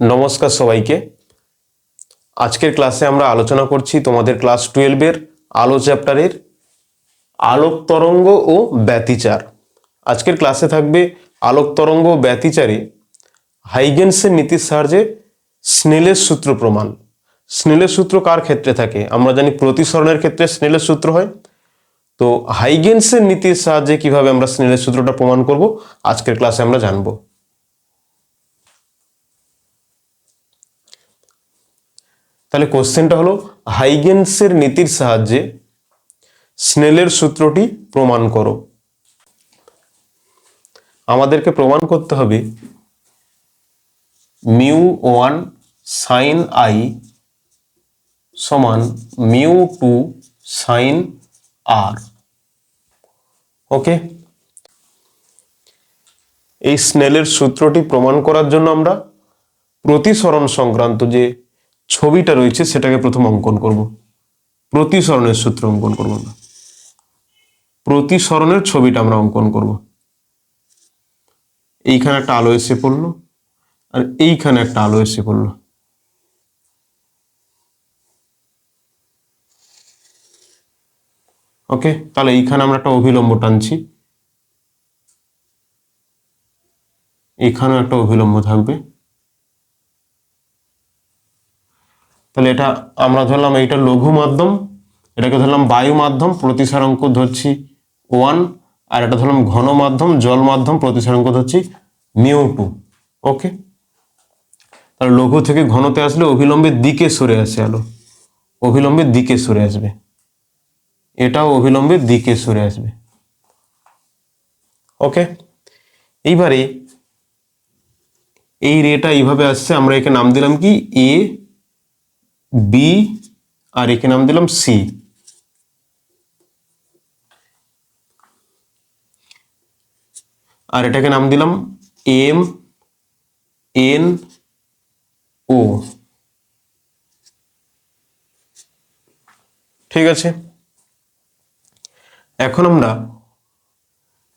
নমস্কার সবাইকে। আজকের ক্লাসে আমরা আলোচনা করছি তোমাদের ক্লাস টুয়েলভের আলো চ্যাপ্টারের আলোক তরঙ্গ ও ব্যতিচার। আজকের ক্লাসে থাকবে আলোক তরঙ্গ ও ব্যতিচারে হাইগেন্সের নীতির সাহায্যে স্নেলের সূত্র প্রমাণ। স্নেলের সূত্র কার ক্ষেত্রে থাকে? আমরা জানি প্রতিসরণের ক্ষেত্রে স্নেলের সূত্র হয়। তো হাইগেন্সের নীতির সাহায্যে কীভাবে আমরা স্নেলের সূত্রটা প্রমাণ করব? আজকের ক্লাসে আমরা জানব। তাহলে কোশ্চেনটা হলো, হাইগেন্সের নীতির সাহায্যে স্নেলের সূত্রটি প্রমাণ করো। আমাদেরকে প্রমাণ করতে হবে, মিউ ওয়ান সাইন আই সমান mu two sine r. Okay? এই স্নেলের সূত্রটি প্রমাণ করার জন্য আমরা প্রতিসরণ সংক্রান্ত যে ছবিটা রয়েছে, সেটাকে প্রথম অঙ্কন করব। প্রতিসরণের সূত্র অঙ্কন করব আমরা। প্রতিসরণের ছবিটা আমরা অঙ্কন করব। এইখানে একটা আলো এসে পড়ল, আর এইখানে একটা আলো এসে পড়ল। ওকে, তাহলে এইখানে আমরা একটা অভিলম্ব টানছি। এখানেও একটা অভিলম্ব থাকবে। তাহলে এটা আমরা ধরলাম এইটা লঘু মাধ্যম, এটাকে ধরলাম বায়ু মাধ্যম, প্রতিসারাঙ্ক ধরছি ওয়ান আর এটা ধরলাম ঘন মাধ্যম, জল মাধ্যম, প্রতিসারাঙ্ক ধরছি মিউ টু ওকে তাহলে লঘু থেকে ঘনতে আসলে অভিলম্বের দিকে সরে আসে আলো, অভিলম্বের দিকে সরে আসবে। এটাও অভিলম্বের দিকে সরে আসবে ওকে এইবারে এই রেটা এইভাবে আসছে, আমরা একে নাম দিলাম কি? এ বি আর একে নাম দিলাম সি আর এটাকে নাম দিলাম এম এন ও ঠিক আছে? এখন আমরা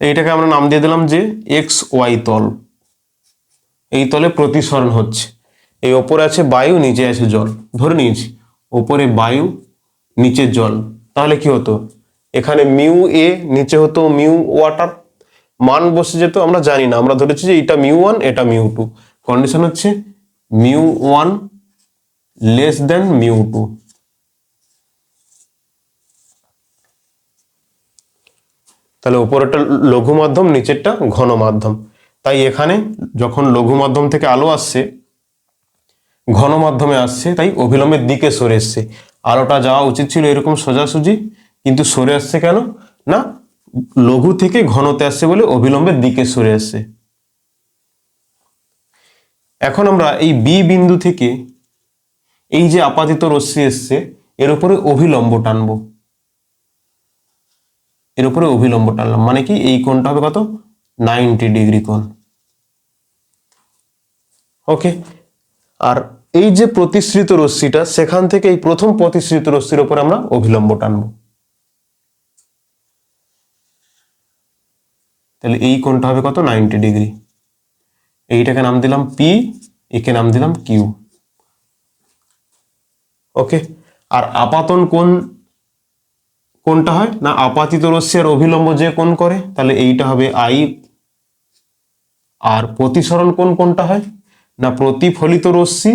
এইটাকে আমরা নাম দিয়ে দিলাম যে এক্স ওয়াই তল। এই তলে প্রতিসরণ হচ্ছে। এই ওপরে আছে বায়ু, নিচে আছে জল। ধরে নিয়েছি, ওপরে বায়ু, নিচে জল। তাহলে কি হতো? এখানে মিউ এ, নিচে হতো মিউ ওয়াটার। মান বসে যেত, আমরা জানি না। আমরা ধরেছি যে এটা মিউ ওয়ান, এটা মিউ টু। কন্ডিশন হচ্ছে mu one less than mu two. তাহলে উপরেরটা লঘু মাধ্যম নিচেরটা ঘন মাধ্যম তাই এখানে যখন লঘু মাধ্যম থেকে আলো আসছে ঘন মাধ্যমে আসছে, তাই অভিলম্বের দিকে সরে এসছে। আলোটা যাওয়া উচিত ছিল এরকম সোজাসুজি, কিন্তু সরে আসছে কেন? না, লঘু থেকে ঘনতে আসছে বলে অভিলম্বের দিকে সরে আসছে এখন আমরা এই বি বিন্দু থেকে এই যে আপাতিত রশ্মি এসছে, এর উপরে অভিলম্ব টানবো। এর উপরে অভিলম্ব টানলাম মানে কি এই কোণটা হবে কত? নাইনটি ডিগ্রি কোণ। ওকে আর এই যে প্রতিশ্রিত রশ্মিটা, সেখান থেকে এই প্রথম প্রতিশ্রিত রশ্মির উপরে আমরা অভিলম্ব টানবো। তাহলে এই কোণটা হবে কত? Ninety degree. এইটাকে নাম দিলাম পি একে নাম দিলাম কিউ ওকে? আর আপাতন কোন কোনটা হয় না, আপাতিত রশ্মি আর অভিলম্ব যে কোন করে, তাহলে এইটা হবে আই আর প্রতিসরণ কোন কোনটা হয়? না প্রতিফলিত রশ্মি?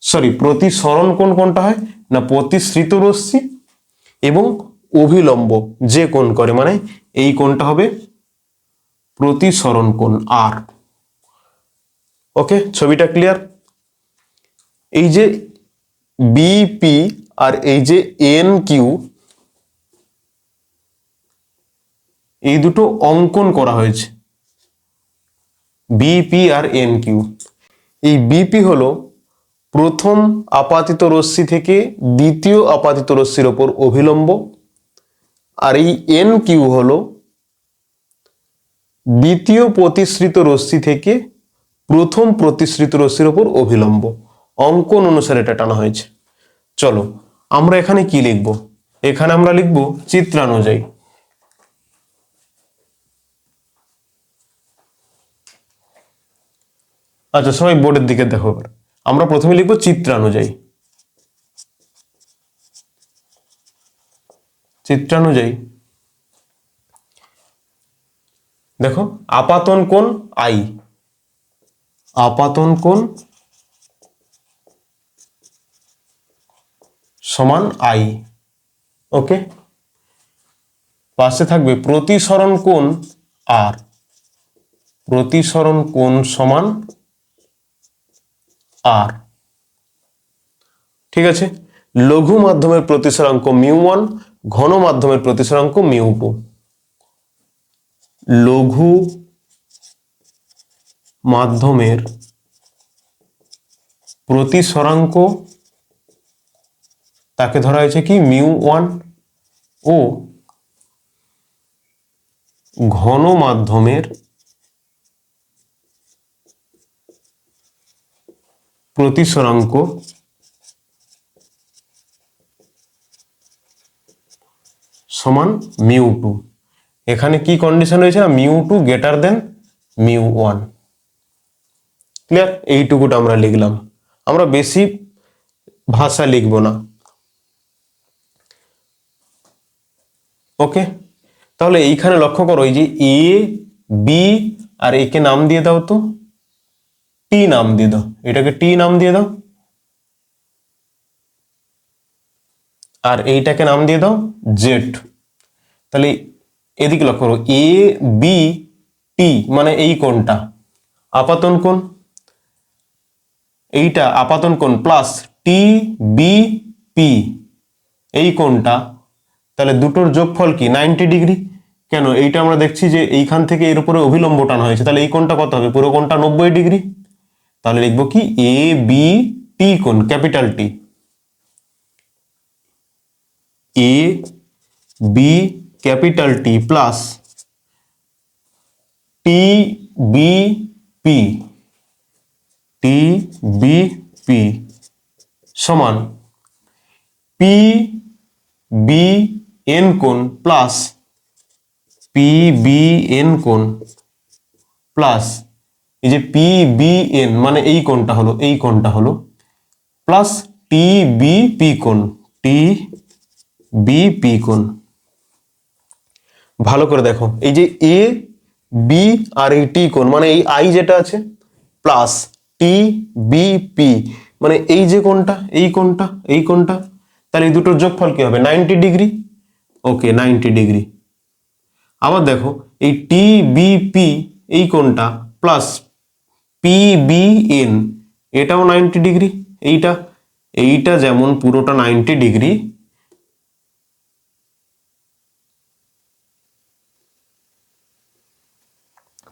সরি প্রতিসরণ কোন কোনটা হয়? না প্রতিশ্রিত রশ্মি? এবং অভিলম্ব, যে কোন করে মানে এই কোনটা হবে প্রতিসরণ কোন আর ওকে ছবিটা ক্লিয়ার এই যে বিপি আর এই যে এন কিউ এই দুটো অঙ্কন করা হয়েছে। বিপি আর এন কিউ এই বিপি হলো প্রথম আপাতিত রশ্মি থেকে দ্বিতীয় আপাতিত রশ্মির ওপর অভিলম্ব। আর এই এন কিউ হলো দ্বিতীয় প্রতিশ্রিত রশ্মি থেকে প্রথম প্রতিশ্রিত রশ্মির ওপর অভিলম্ব। অঙ্কন অনুসারে এটা টানা হয়েছে। চলো, আমরা এখানে কি লিখব? এখানে আমরা লিখব চিত্রানুযায়ী। আচ্ছা সবাই বোর্ডের দিকে দেখো আমরা প্রথমে লিখব চিত্রানুযায়ী। চিত্রানুযায়ী। দেখো, আপাতন কোণ আই। আপাতন কোণ সমান আই। ওকে? পাশে থাকবে প্রতিসরণ কোণ আর। প্রতিসরণ কোণ সমান আর। ঠিক আছে? লঘু মাধ্যমের প্রতিসরাঙ্ক মিউ ওয়ান, ঘন মাধ্যমের প্রতিসরাঙ্ক মিউ টু। লঘু মাধ্যমের প্রতিসরাঙ্ক তাকে ধরা হয়েছে কি? মিউ ওয়ান ও ঘন মাধ্যমের প্রতিসরাঙ্ক। সমান মিউ টু। এখানে কি কন্ডিশন রয়েছে না? Mu two greater than mu one. Clear এইটুকুটা আমরা লিখলাম। আমরা বেশি ভাষা লিখব না। ওকে তাহলে এইখানে লক্ষ্য করো, এই যে এ বি আর একে নাম দিয়ে দাও তো। টি নাম দিয়ে দাও। এটাকে টি নাম দিয়ে দাও। আর এইটাকে নাম দিয়ে দাও জেড তাহলে এদিকে লক্ষ্য করো এ বি টি মানে এই কোণটা। আপাতন কোণ। এইটা আপাতন কোণ প্লাস টি বি পি এই কোণটা। তাহলে দুটোর যোগফল কি? নাইনটি ডিগ্রি কেন? এইটা আমরা দেখছি যে এইখান থেকে এর উপরে অভিলম্ব টানা হয়েছে। তাহলে এই কোণটা কত হবে? পুরো কোণটা নব্বই ডিগ্রি তাহলে লিখব কি? এ বি টি কোণ, capital T A B capital T plus T B P T B P সমান পি বি এন কোণ প্লাস পি বি এন কোণ প্লাস এই যে পি বি এন মানে এই কোণটা হলো, এই কোণটা হলো প্লাস টি বি পি কোণ টি বি পি কোণ। ভালো করে দেখো, এই যে এ বি আর এই টি কোণ মানে এই আই যেটা আছে প্লাস টি বি পি মানে এই যে কোণটা, এই কোণটা এই কোণটা, তাহলে এই দুটোর যোগফল কি হবে? Ninety degree okay ninety degree আবার দেখো, এই টি বি পি এই কোণটা প্লাস পি বি এন এটাও নাইনটি ডিগ্রি এইটা এইটা যেমন পুরোটা নাইনটি ডিগ্রি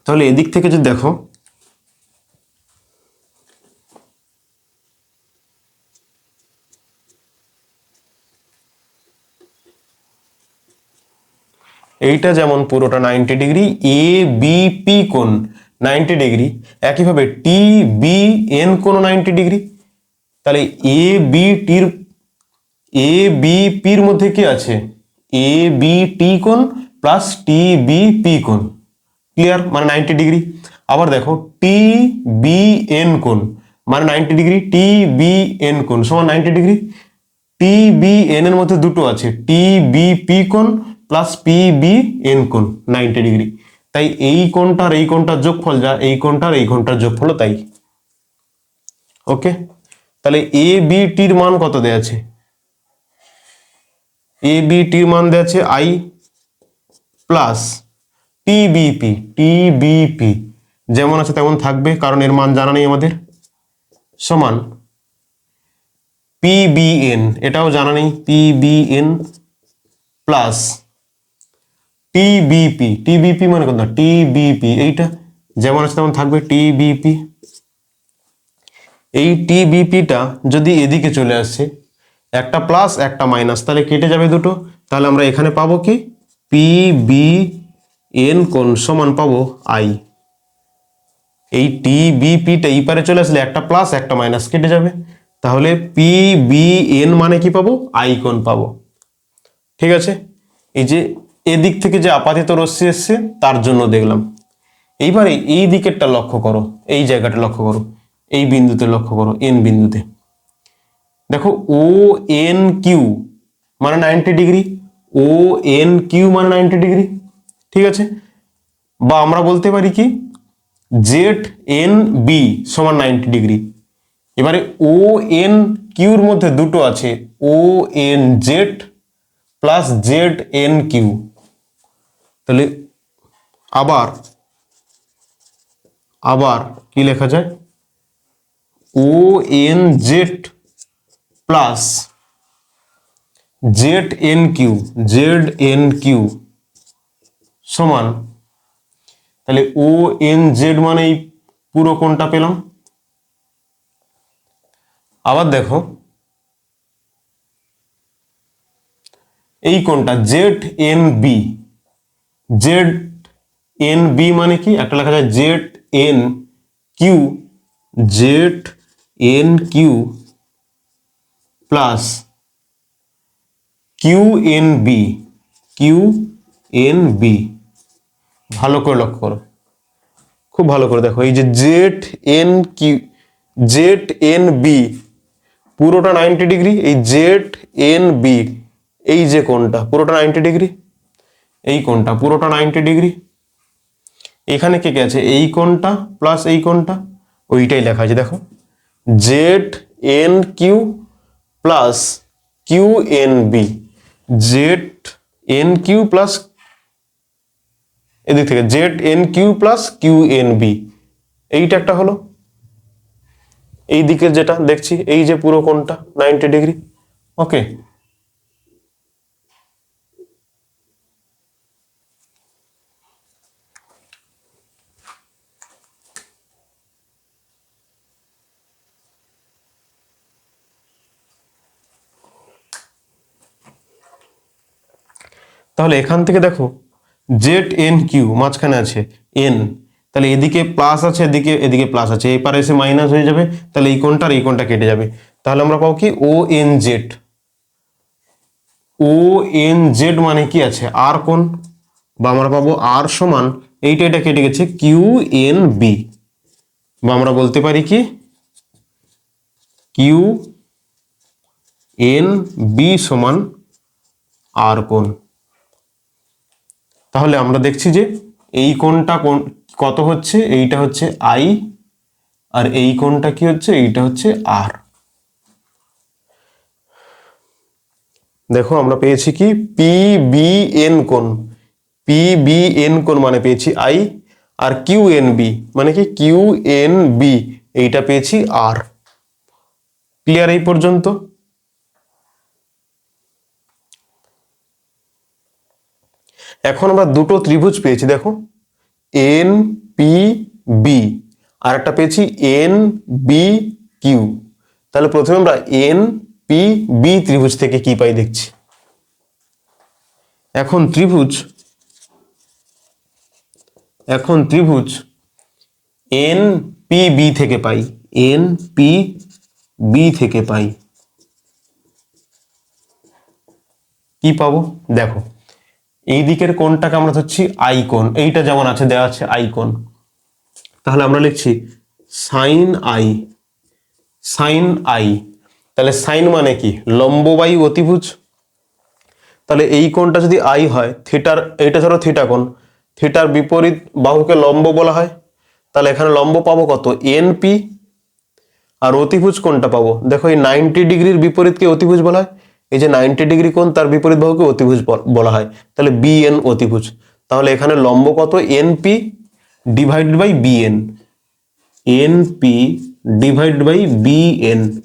তাহলে এদিক থেকে যদি দেখো, এইটা যেমন পুরোটা ninety degree A B P কোণ নাইনটি ডিগ্রি। একইভাবে টি বি এন কোণ নাইনটি ডিগ্রি। তাহলে এ বি টির এ বি পির মধ্যে কি আছে? এ বি টি কোণ প্লাস টি বি পি কোণ। ক্লিয়ার মানে নাইনটি ডিগ্রি। আবার দেখো টি বি এন কোণ। মানে ninety degree T B N কোণ। সমান ninety degree. T B N এর মধ্যে দুটো আছে। টি বি পি কোণ প্লাস পি বি এন কোণ। Ninety degree. তাই এই কোণটার এই কোণটার যোগফল যা, এই কোণটার এই কোণটার যোগফল তাই। ওকে? তাহলে এ, বি, টির মান কত দেয়া আছে? এ, বি, টির মান দেয়া আছে আই প্লাস টিবিপি টিবিপি যেমন আছে তেমন থাকবে, কারণ এর মান জানা নেই আমাদের। সমান পিবিএন এটাও জানা নেই পিবিএন প্লাস টিবিপি টিবিপি মানে কত? টিবিপি এইটা? যেমন আছে তেমন থাকবে টিবিপি এই টিবিপিটা যদি এদিকে চলে আসে, একটা প্লাস একটা মাইনাস তাহলে কেটে যাবে দুটো। তাহলে আমরা এখানে পাবো কি? পি বি এন কোণ সমান পাবো আই এই টি বি পিটা এই পারে চলে আসলে একটা প্লাস একটা মাইনাস কেটে যাবে। তাহলে পি বি এন মানে কি পাবো? আই কোণ পাবো। ঠিক আছে? এই যে এদিক থেকে যে আপাতিত রশ্মি এসছে, তার জন্য দেখলাম। এইবারে এই দিকেরটা লক্ষ্য করো, এই জায়গাটা লক্ষ্য করো, এই বিন্দুতে লক্ষ্য করো এন বিন্দুতে। দেখো ও এন কিউ মানে ninety degree O N Q মানে নাইনটি ডিগ্রি, ঠিক আছে? বা আমরা বলতে পারি কি জেড এন বি সমান নাইনটি ডিগ্রি। এবারে ও এন কিউর মধ্যে দুটো আছে O N Z plus Z N Q তাহলে আবার আবার কি লেখা যায়? O N Z plus Z N Q Z N Q সমান, তাহলে ও এন জেড মানে এই পুরো কোনটা পেলাম। আবার দেখো, এই কোনটা Z N B Z N B মানে কি? একটা লেখা যায় Z N Q Z N Q plus Q N B Q N B ভালো করে লক্ষ্য করো। খুব ভালো করে দেখো। এই যে Z N Q Z N B পুরোটা নাইনটি ডিগ্রি এই জেড এন বি এই যে কোনটা, পুরোটা নাইনটি ডিগ্রি এই কোনটা পুরোটা নাইনটি ডিগ্রি এখানে কে কে আছে? এই কোনটা প্লাস এই কোনটা ওইটাই লেখা আছে, দেখো। Z N Q plus Q N B Z N Q plus এদিক থেকে Z N Q plus Q N B এইটা একটা হলো। এই দিকের যেটা দেখছি, এই যে পুরো কোনটা নাইনটি ডিগ্রি ওকে তাহলে এখান থেকে দেখো জেড এন কিউ মাঝখানে আছে এন তাহলে এদিকে প্লাস আছে, এদিকে এদিকে প্লাস আছে, এপারে এসে মাইনাস হয়ে যাবে, তাহলে এই কোনটা আর এই কোনটা কেটে যাবে। তাহলে আমরা পাবো কি? O N Z O N Z মানে কি আছে? আর কোন বা আমরা পাবো আর সমান, এইটা, এটা কেটে গেছে কিউ এন বি বা আমরা বলতে পারি কি? কিউ এন বি সমান আর কোন তাহলে আমরা দেখছি যে এই কোণটা কোন কত হচ্ছে? এইটা হচ্ছে আই আর এই কোণটা কি হচ্ছে? এইটা হচ্ছে আর দেখো, আমরা পেয়েছি কি? পি বি এন কোণ। পি বি এন কোণ মানে পেয়েছি I R Q N B মানে কি? কিউ এন বি এইটা পেয়েছি আর ক্লিয়ার এই পর্যন্ত? এখন আমরা দুটো ত্রিভুজ পেয়েছি দেখো এন পি বি আর একটা পেয়েছি এন বি কিউ তাহলে প্রথমে আমরা এন পি বি ত্রিভুজ থেকে কি পাই দেখছি। এখন ত্রিভুজ এখন ত্রিভুজ এন পি বি থেকে পাই। এন পি বি থেকে পাই। কি পাবো? দেখো। এই দিকের কোনটাকে আমরা ধরছি আইকন এইটা যেমন আছে দেওয়া আছে আইকন তাহলে আমরা লিখছি সাইন আই। Sine I. তাহলে সাইন মানে কি? লম্ববায়ু অতিভুজ। তাহলে এই কোণটা যদি আই হয়, থিটার এইটা ধরো থিটা কোণ। থিটার বিপরীত বাহুকে লম্ব বলা হয়। তাহলে এখানে লম্ব পাবো কত? এন পি আর অতিভুজ কোনটা পাবো। দেখো এই নাইনটি ডিগ্রির বিপরীতকে অতিভুজ বলা হয়। এই যে নাইনটি ডিগ্রি কোণ, তার বিপরীত বাহুকে অতিভুজ বল- হয়। তাহলে বি এন অতিভুজ। তাহলে এখানে লম্ব কত? N P divided by B N N P divide by B N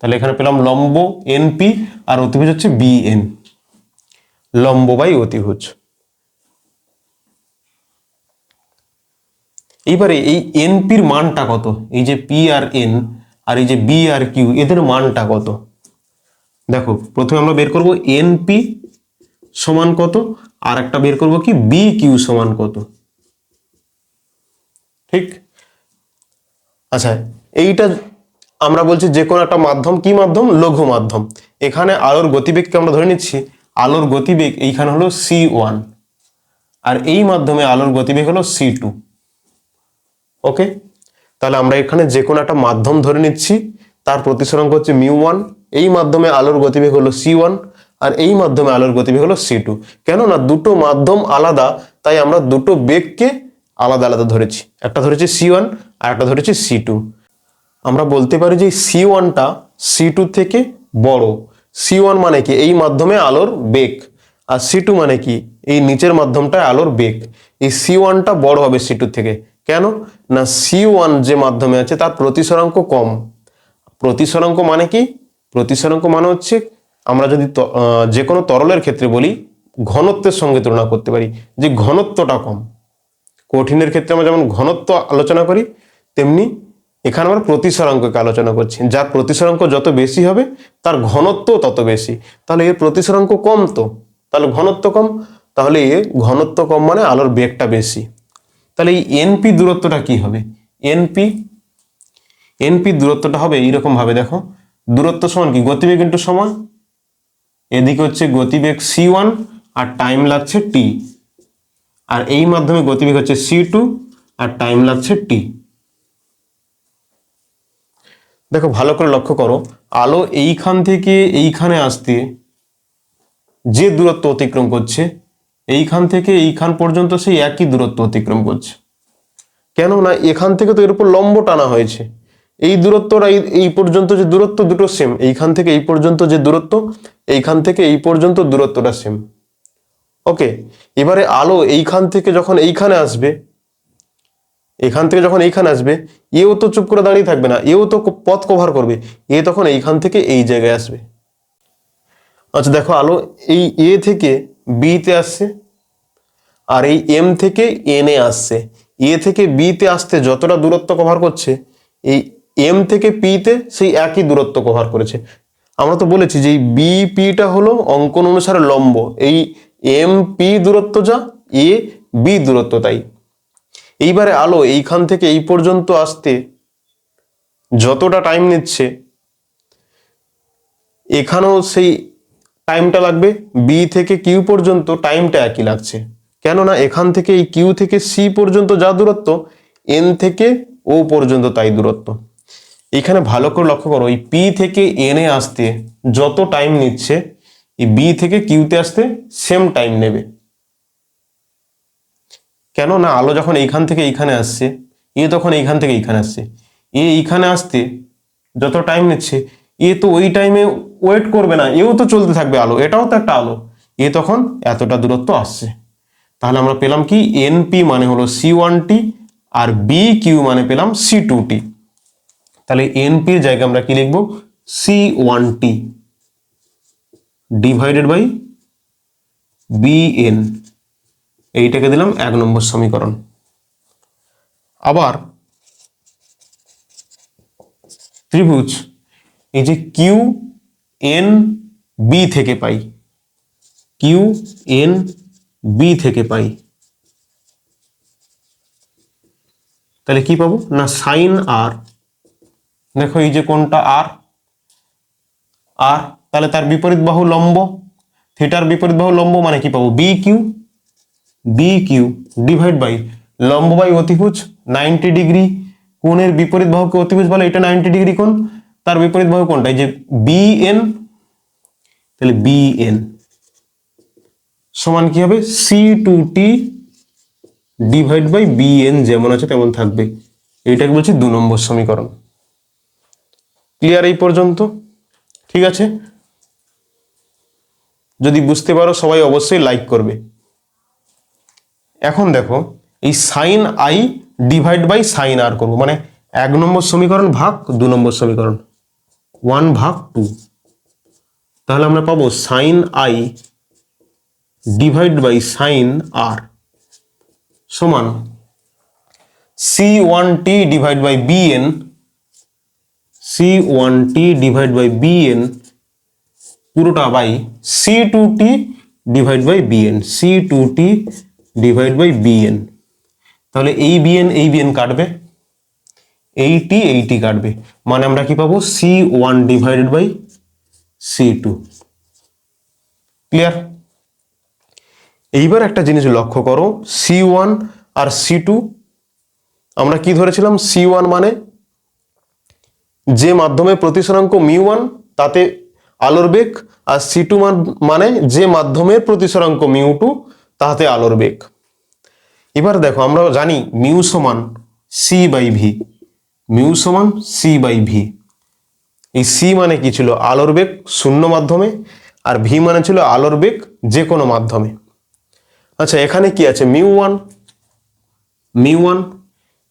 তাহলে এখানে পেলাম লম্ব এন পি আর অতিভুজ হচ্ছে বি এন লম্ব বাই অতিভুজ। এইবারে এই এনপির মানটা কত? এই যে পি আর এন আর এই যে বি আর কিউ এদের মানটা কত? দেখো, প্রথমে আমরা বের করব এনপি সমান কত, আর একটা বের করব কি বি কিউ সমান কত। ঠিক? আচ্ছা এইটা আমরা বলছি যে কোনো একটা মাধ্যম, কি মাধ্যম? লঘু মাধ্যম। এখানে আলোর গতিবেগকে আমরা ধরে নিচ্ছি। আলোর গতিবেগ এইখানে হলো সি ওয়ান আর এই মাধ্যমে আলোর গতিবেগ হলো সি টু ওকে? তাহলে আমরা এখানে যে কোনো একটা মাধ্যম ধরে নিচ্ছি। তার প্রতিসরাঙ্ক হচ্ছে মিউ ওয়ান। এই মাধ্যমে আলোর গতিবেগ হলো সি ওয়ান আর এই মাধ্যমে আলোর গতিবেগ হলো সি টু। কেননা দুটো মাধ্যম আলাদা, তাই আমরা দুটো বেগকে আলাদা আলাদা ধরেছি। একটা ধরেছি সি ওয়ান আর একটা ধরেছি সি টু। আমরা বলতে পারি যে সি ওয়ানটা সি টু থেকে বড়। সি ওয়ান মানে কি? এই মাধ্যমে আলোর বেগ। আর সি টু মানে কি? এই নিচের মাধ্যমটায় আলোর বেগ। এই সি ওয়ানটা বড় হবে সি টু থেকে। কেন? না সি ওয়ান যে মাধ্যমে আছে, তার প্রতিসরাঙ্ক কম। প্রতিসরাঙ্ক মানে কি? প্রতিসরাঙ্ক মানে হচ্ছে আমরা যদি যে কোনো তরলের ক্ষেত্রে বলি, ঘনত্বের সঙ্গে তুলনা করতে পারি, যে ঘনত্বটা কম। কঠিনের ক্ষেত্রে আমরা যেমন ঘনত্ব আলোচনা করি, তেমনি এখানে আমরা প্রতিসরাঙ্ককে আলোচনা করছি। যার প্রতিসরাঙ্ক যত বেশি হবে, তার ঘনত্ব তত বেশি। তাহলে এর প্রতিসরাঙ্ক কম তো? তাহলে ঘনত্ব কম? তাহলে এ ঘনত্ব কম মানে আলোর বেগটা বেশি। তাহলে এই এনপি দূরত্বটা কি হবে? এনপি এনপি দূরত্বটা হবে এইরকম ভাবে দেখো। দূরত্ব সমান কি? গতিবেগ ইন্টু সমান? এদিকে হচ্ছে গতিবেগ সি ওয়ান আর টাইম লাগছে টি আর এই মাধ্যমে গতিবেগ হচ্ছে সি টু আর টাইম লাগছে টি দেখো, ভালো করে লক্ষ্য করো। আলো এইখান থেকে এইখানে আসতে যে দূরত্ব অতিক্রম করছে, এইখান থেকে এইখান পর্যন্ত সেই একই দূরত্ব অতিক্রম করছে। কেন না এখান থেকে তো এর উপর লম্ব টানা হয়েছে। এই দূরত্বটা এই পর্যন্ত যে দূরত্ব দুটো সেম এইখান থেকে এই পর্যন্ত যে দূরত্ব, এইখান থেকে এই পর্যন্ত দূরত্বটা সেম ওকে এবারে আলো এইখান থেকে যখন এইখানে আসবে, এখান থেকে যখন এইখানে আসবে, এও তো চুপ করে দাঁড়িয়ে থাকবে না, এও তো পথ কভার করবে, এ তখন এইখান থেকে এই জায়গায় আসবে। আচ্ছা দেখো আলো এই এ থেকে বিতে আসছে, আর এই এম থেকে এন আসছে। এ থেকে বিতে আসতে যতটা দূরত্ব কভার করছে, এই এম থেকে পিতে সেই একই দূরত্ব কভার করেছে। আমরা তো বলেছি যে এই বি পিটা হলো অঙ্কন অনুসারে লম্ব। এই এম পি দূরত্ব যা এ বি দূরত্ব তাই। এইবারে আলো, এইখান থেকে এই পর্যন্ত আসতে যতটা টাইম নিচ্ছে, এখানেও সেই টাইমটা লাগবে। বি থেকে কিউ পর্যন্ত টাইমটা একই লাগছে। কেননা এখান থেকে এই কিউ থেকে সি পর্যন্ত যা দূরত্ব এন থেকে ও পর্যন্ত তাই দূরত্ব। এখানে ভালো করে লক্ষ্য করো, এই পি থেকে এন আসতে যত টাইম নিচ্ছে, এই বি থেকে কিউতে আসতে সেম টাইম নেবে। কেন না আলো যখন এইখান থেকে এইখানে আসছে এ তখন এইখান থেকে এইখানে আসছে। এ এইখানে আসতে যত টাইম নিচ্ছে এ তো ওই টাইমে ওয়েট করবে না এও তো চলতে থাকবে আলো, এটাও তো একটা আলো। এ তখন এতটা দূরত্ব আসছে। তাহলে আমরা পেলাম কি এনপি মানে হলো C one T R B Q মানে পেলাম সি টু টি তাহলে এনপির জায়গায় আমরা কি লিখব? C one T divided by BN এইটাকে দিলাম এক নম্বর সমীকরণ। আবার ত্রিভুজ, এই যে কিউ এন বি থেকে পাই। কিউ এন বি থেকে পাই। তাহলে কি পাবো? না সাইন আর দেখো এই যে কোনটা আর আর তাহলে তার বিপরীত বাহু লম্ব থিটার বিপরীত বাহু লম্ব মানে কি পাবো? B Q B Q divide by লম্ব বাই অতিভুজ নাইনটি ডিগ্রি কোণের বিপরীত বাহুকে অতিভুজ বলে, এটা নাইনটি ডিগ্রি কোণ, তার বিপরীত বাহু কোনটা? এই যে বি এন তাহলে বি এন সমান কি হবে? C two T divide by B N যেমন আছে তেমন থাকবে। এইটাকে বলছি দু নম্বর সমীকরণ। ক্লিয়ার এই পর্যন্ত? ঠিক আছে? যদি বুঝতে পারো, সবাই অবশ্যই লাইক করবে। এখন দেখো, এই sine I divide by sine R করব। মানে এক নম্বর সমীকরণ ভাগ, দু নম্বর সমীকরণ। ওয়ান ভাগ টু তাহলে আমরা পাবো sine I divide by sine R সমান C one T divide by B N C one T divide by B N পুরোটা by C two T divide by B N C two T divide by B N তাহলে এই BN এই BN কাটবে এই টি এই টি কাটবে। মানে আমরা কি পাবো? C one divided by C two clear এইবার একটা জিনিস লক্ষ্য করো সি ওয়ান আর সি টু আমরা কি ধরেছিলাম? সি ওয়ান মানে যে মাধ্যমে প্রতিসরাঙ্ক মিউ ওয়ান, তাতে আলোর বেগ আর সি টু মানে যে মাধ্যমের প্রতিসরাঙ্ক মিউ টু, তাতে আলোর বেগ এবার দেখো, আমরা জানি মিউ সমান সি বাই ভি মিউ সমান সি বাই ভি এই সি মানে কি ছিল? আলোর বেগ শূন্য মাধ্যমে, আর ভি মানে ছিল আলোর বেগ যে কোনো মাধ্যমে। আচ্ছা এখানে কি আছে? Mu one. Mu one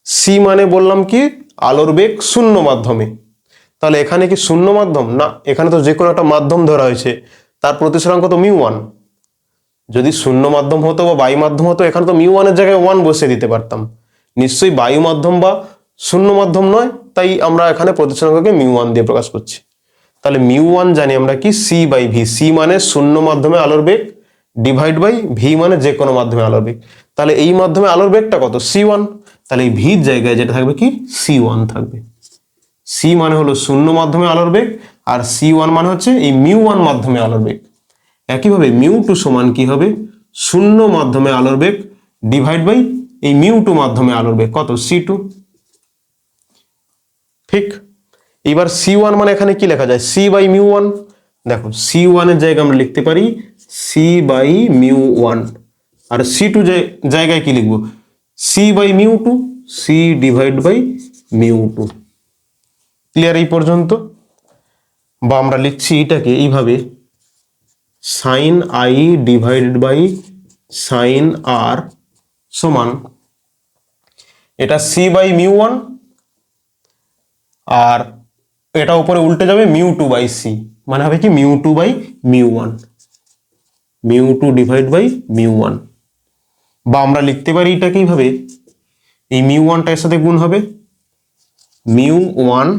C মানে বললাম কি? আলোর বেগ শূন্য মাধ্যমে। তাহলে এখানে কি শূন্য মাধ্যম? না, এখানে তো যে কোনো একটা মাধ্যম ধরা হয়েছে। তার প্রতিসরাঙ্ক তো মিউ ওয়ান যদি শূন্য মাধ্যম হতো বা বায়ু মাধ্যম হতো, এখানে তো মিউ ওয়ানের জায়গায় ওয়ান বসিয়ে দিতে পারতাম। নিশ্চয়ই বায়ু মাধ্যম বা শূন্য মাধ্যম নয়, তাই আমরা এখানে প্রতিসরাঙ্ককে মিউ ওয়ান দিয়ে প্রকাশ করছি। তাহলে মিউ ওয়ান জানি আমরা কি? সি বাই ভি সি মানে শূন্য মাধ্যমে আলোর বেগ ডিভাইড বাই ভি মানে যে কোনো মাধ্যমে আলোর বেগ। তাহলে এই মাধ্যমে আলোর বেগটা কত? সি ওয়ান তাহলে এই ভির জায়গায় যেটা থাকবে কি? সি ওয়ান থাকবে। সি মানে হলো শূন্য মাধ্যমে আলোর বেগ, আর সি ওয়ান মানে হচ্ছে এই মিউ ওয়ান মাধ্যমে আলোর বেগ। একইভাবে মিউ টু সমান কি হবে? শূন্য মাধ্যমে আলোর বেগ ডিভাইড বাই এই মিউ টু মাধ্যমে আলোর বেগ। কত? সি টু ঠিক? এবার সি ওয়ান মানে এখানে কি লেখা যায়? সি বাই মিউ ওয়ান দেখো সি ওয়ানের জায়গায় আমরা লিখতে পারি সি বাই মিউ ওয়ান আর সি টু জায়গায় কি লিখব? C by mu two C divide by mu two clear এই পর্যন্ত? বা আমরা লিখছি এটাকে এইভাবে sine I divided by sine R সমান, এটা সি বাই মিউ ওয়ান আর এটা উপরে উল্টে যাবে মিউ টু বাই সি মানে হবে কি mu two by mu one mu two divide by mu one বা আমরা লিখতে পারি এটাকে এইভাবে, এই মিউ ওয়ানটা এর সাথে গুণ হবে মিউ ওয়ান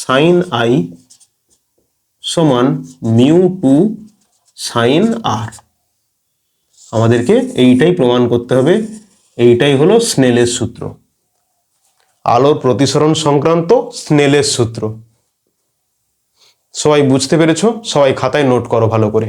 সাইন আই সমান মিউ টু সাইন আর আমাদেরকে এইটাই প্রমাণ করতে হবে, এইটাই হলো স্নেলের সূত্র। আলোর প্রতিসরণ সংক্রান্ত স্নেলের সূত্র। সবাই বুঝতে পেরেছ? সবাই খাতায় নোট করো ভালো করে।